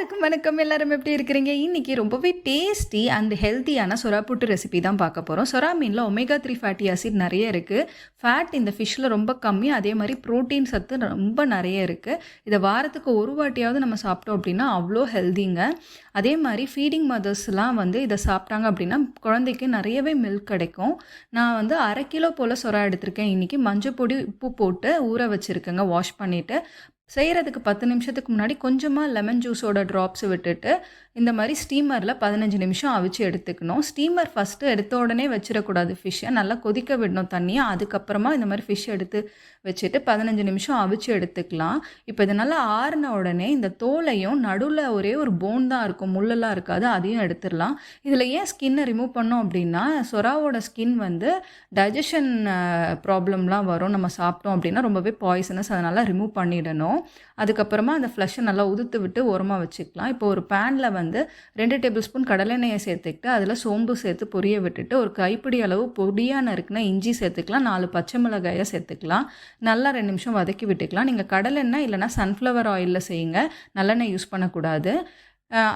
எல்லாருக்கும் வணக்கம். எல்லாரும் எப்படி இருக்கிறீங்க? இன்னைக்கு ரொம்பவே டேஸ்டி அண்ட் ஹெல்த்தியான சொரா புட்டு ரெசிபி தான் பார்க்க போகிறோம் சொரா மீனில் ஒமேகா த்ரீ ஃபேட்டி ஆசிட் நிறைய இருக்குது ஃபேட் இந்த ஃபிஷ்ஷில் ரொம்ப கம்மி. அதே மாதிரி ப்ரோட்டீன் சத்து ரொம்ப நிறைய இருக்குது இதை வாரத்துக்கு ஒரு வாட்டியாவது நம்ம சாப்பிட்டோம் அப்படின்னா அவ்வளோ ஹெல்திங்க அதே மாதிரி ஃபீடிங் மதர்ஸ்லாம் வந்து இதை சாப்பிட்டாங்க அப்படின்னா குழந்தைக்கு நிறையவே மில்க் கிடைக்கும். நான் வந்து அரை கிலோ போல் சொரா எடுத்திருக்கேன். இன்றைக்கி மஞ்சள் பொடி உப்பு போட்டு ஊற வச்சுருக்கேங்க. வாஷ் பண்ணிவிட்டு செய்கிறதுக்கு பத்து நிமிஷத்துக்கு முன்னாடி கொஞ்சமாக லெமன் ஜூஸோட ட்ராப்ஸ் விட்டுட்டு இந்த மாதிரி ஸ்டீமரில் பதினஞ்சு நிமிஷம் அவிச்சு எடுத்துக்கணும். ஸ்டீமர் ஃபஸ்ட்டு எடுத்த உடனே வச்சிடக்கூடாது ஃபிஷ்ஷை நல்லா கொதிக்க விடணும் தண்ணியை. அதுக்கப்புறமா இந்த மாதிரி ஃபிஷ் எடுத்து வச்சுட்டு பதினஞ்சு நிமிஷம் அவிச்சு எடுத்துக்கலாம். இப்போ இது நல்லா ஆறின உடனே இந்த தோலையும் நடுவில் ஒரே ஒரு போன் தான் இருக்கும். முள்ளெல்லாம் இருக்காது. அதையும் எடுத்துடலாம். இதில் ஏன் ஸ்கின்னை ரிமூவ் பண்ணோம் அப்படின்னா சொராவோட ஸ்கின் வந்து டைஜஷன் ப்ராப்ளம்லாம் வரும். நம்ம சாப்பிட்டோம் அப்படின்னா ரொம்பவே பாய்சனஸ் அதனால் ரிமூவ் பண்ணிடணும். அதுக்கப்புறமா அந்த ஃப்ளஷை நல்லா உதுத்து விட்டு உரமாக வச்சுக்கலாம். இப்போ ஒரு பேனில் வந்து ரெண்டு டேபிள் ஸ்பூன் கடலெண்ணெயை சேர்த்துக்கிட்டு அதில் சோம்பு சேர்த்து பொரிய விட்டுட்டு ஒரு கைப்பிடி அளவு பொடியாக நறுக்குனா இஞ்சி சேர்த்துக்கலாம் நாலு பச்சை மிளகாயை சேர்த்துக்கலாம். நல்லா ரெண்டு நிமிஷம் வதக்கி விட்டுக்கலாம். நீங்கள் கடலெண்ணெய் இல்லைனா சன்ஃப்ளவர் ஆயிலில் செய்யுங்க. நல்லெண்ணெய் யூஸ் பண்ணக்கூடாது.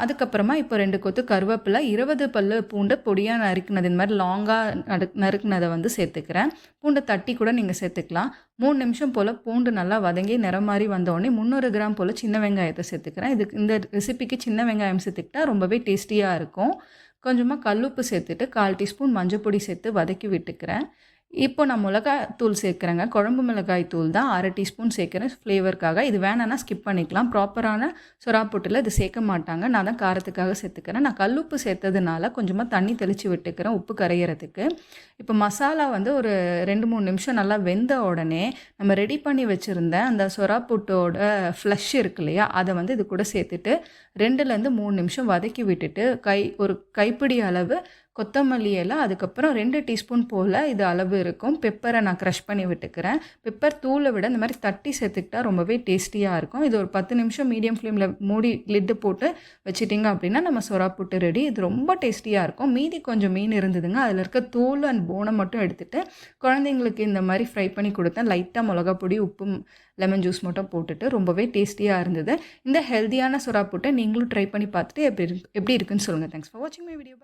அதுக்கப்புறமா இப்போ ரெண்டு கொத்து கருவேப்பிலை இருபது பல் பூண்டை பொடியாக நறுக்கினது இந்த மாதிரி லாங்காக நடு நறுக்குனதை வந்து சேர்த்துக்கிறேன். பூண்டை தட்டி கூட நீங்கள் சேர்த்துக்கலாம். மூணு நிமிஷம் போல் பூண்டு நல்லா வதங்கி நிறம் மாதிரி வந்தோடனே முந்நூறு கிராம் போல் சின்ன வெங்காயத்தை சேர்த்துக்கிறேன். இதுக்கு இந்த ரெசிபிக்கு சின்ன வெங்காயம் சேர்த்துக்கிட்டா ரொம்பவே டேஸ்டியாக இருக்கும். கொஞ்சமாக கல்லுப்பு சேர்த்துட்டு கால் டீஸ்பூன் மஞ்சள் பொடி சேர்த்து வதக்கி விட்டுக்கிறேன். இப்போ நான் மிளகாய் தூள் சேர்க்குறேங்க. குழம்பு மிளகாய் தூள் தான் அரை டீஸ்பூன் சேர்க்குறேன். ஃப்ளேவருக்காக இது வேணான்னா ஸ்கிப் பண்ணிக்கலாம். ப்ராப்பரான சொராப்புட்டில் இது சேர்க்க மாட்டாங்க. நான் தான் காரத்துக்காக சேர்த்துக்கிறேன். நான் கல்லுப்பு சேர்த்ததுனால கொஞ்சமாக தண்ணி தெளித்து விட்டுக்கிறேன் உப்பு கரையிறதுக்கு. இப்போ மசாலா வந்து ஒரு ரெண்டு மூணு நிமிஷம் நல்லா வெந்த உடனே நம்ம ரெடி பண்ணி வச்சுருந்த அந்த சொராப்புட்டோட ஃப்ளஷ் இருக்கு இல்லையா அதை வந்து இது கூட சேர்த்துட்டு ரெண்டுலேருந்து மூணு நிமிஷம் வதக்கி விட்டுட்டு கை ஒரு கைப்பிடி அளவு கொத்தமல்லி இலை அதுக்கப்புறம் ரெண்டு டீஸ்பூன் போல் இது அளவு இருக்கும். பெப்பரை நான் க்ரஷ் பண்ணி விட்டுக்கிறேன். பெப்பர் தூளை விட இந்த மாதிரி தட்டி சேர்த்துக்கிட்டா ரொம்பவே டேஸ்டியாக இருக்கும். இது ஒரு பத்து நிமிஷம் மீடியம் ஃப்ளேமில் மூடி லிட்டு போட்டு வச்சுட்டிங்க அப்படின்னா நம்ம சொரா புட்டு ரெடி. இது ரொம்ப டேஸ்டியாக இருக்கும். மீதி கொஞ்சம் மீன் இருந்ததுங்க. அதில் இருக்க தூள் அண்ட் போனை மட்டும் எடுத்துகிட்டு குழந்தைங்களுக்கு இந்த மாதிரி ஃப்ரை பண்ணி கொடுத்தேன். லைட்டாக மிளகா பொடி உப்பு லெமன் ஜூஸ் மட்டும் போட்டுட்டு ரொம்பவே டேஸ்டியாக இருந்தது. இந்த ஹெல்த்தியான சுறா புட்டை நீங்களும் ட்ரை பண்ணி பார்த்துட்டு எப்படி எப்படி இருக்குன்னு சொல்லுங்கள் தேங்க்ஸ் ஃபார் வாட்சிங் மை வீடியோ